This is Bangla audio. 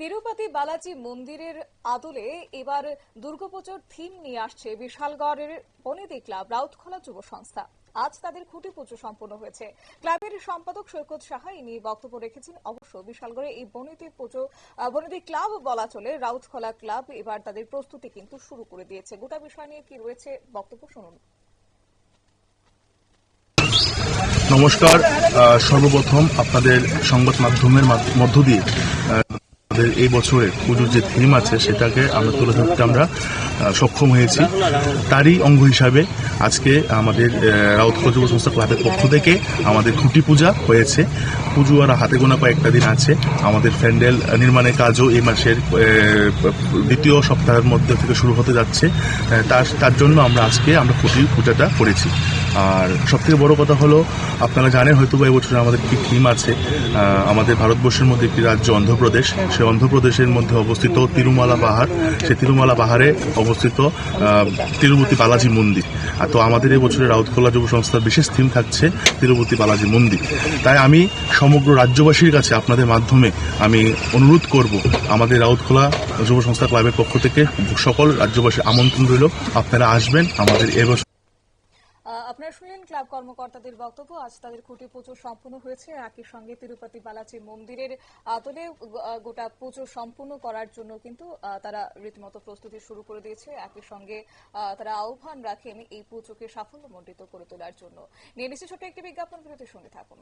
তিরুপতি বালাজি মন্দিরের আদলে এবার দুর্গাপুজোর থিম নিয়ে আসছে বিশালগড়ের বনেদি ক্লাব, রাউতখোলা যুব সংস্থা। আজ তাদের খুঁটি পুজো সম্পন্ন হয়েছে। ক্লাবের সম্পাদক সৈকত সাহা এই নিয়ে বক্তব্য রেখেছেন। অবশ্য বিশালগড়ে এই বনেদি পুজো বনেদি ক্লাব বলা চলে। রাউতখোলা ক্লাব এবার তাদের প্রস্তুতি কিন্তু শুরু করে দিয়েছে। গোটা বিষয় নিয়ে কি রয়েছে বক্তব্য শুনুন। নমস্কার সর্বপ্রথম আপনাদের সংবাদ মাধ্যমের মধ্য দিয়ে আমাদের এই বছরে পুজোর যে থিম আছে, সেটাকে আমরা তুলে ধরতে আমরা সক্ষম হয়েছি। তারই অঙ্গ হিসাবে আজকে আমাদের রাউত যুব সংস্থা ক্লাবের পক্ষ থেকে আমাদের খুঁটি পূজা হয়েছে। পুজো আর হাতে গোনা কয়েকটা দিন আছে। আমাদের প্যান্ডেল নির্মাণের কাজও এই মাসের দ্বিতীয় সপ্তাহের মধ্যে থেকে শুরু হতে যাচ্ছে। তার তার জন্য আমরা আজকে আমরা খুঁটি পূজাটা করেছি। আর সবথেকে বড় কথা হলো, আপনারা জানেন হয়তো বা এবছর আমাদের কি থিম আছে। আমাদের ভারতবর্ষের মধ্যে একটি রাজ্য অন্ধ্রপ্রদেশ। সেই অন্ধ্রপ্রদেশের মধ্যে অবস্থিত তিরুমালা পাহাড়। সেই তিরুমালা পাহাড়ে অবস্থিত তিরুপতি বালাজি মন্দির। আর তো আমাদের এই বছরের রাউতখোলা যুব সংস্থার বিশেষ থিম থাকছে তিরুপতি বালাজি মন্দির। তাই আমি সমগ্র রাজ্যবাসীর কাছে আপনাদের মাধ্যমে আমি অনুরোধ করব, আমাদের রাউতখোলা যুব সংস্থা ক্লাবের পক্ষ থেকে সকল রাজ্যবাসীর আমন্ত্রণ রইল। আপনারা আসবেন, আমাদের এবছর আপনারা শুনলেন ক্লাব কর্মকর্তাদের বক্তব্য। আজ তাদের খুঁটি পুজো সম্পূর্ণ হয়েছে। একই সঙ্গে তিরুপতি বালাজি মন্দিরের আদলে গোটা পুজো সম্পূর্ণ করার জন্য কিন্তু তারা রীতিমতো প্রস্তুতি শুরু করে দিয়েছে। একই সঙ্গে তারা আহ্বান রাখেন এই পুজোকে সাফল্যমণ্ডিত করে তোলার জন্য। নিয়ে ছোট্ট একটি বিজ্ঞাপন, বিরতির সঙ্গে থাকুন।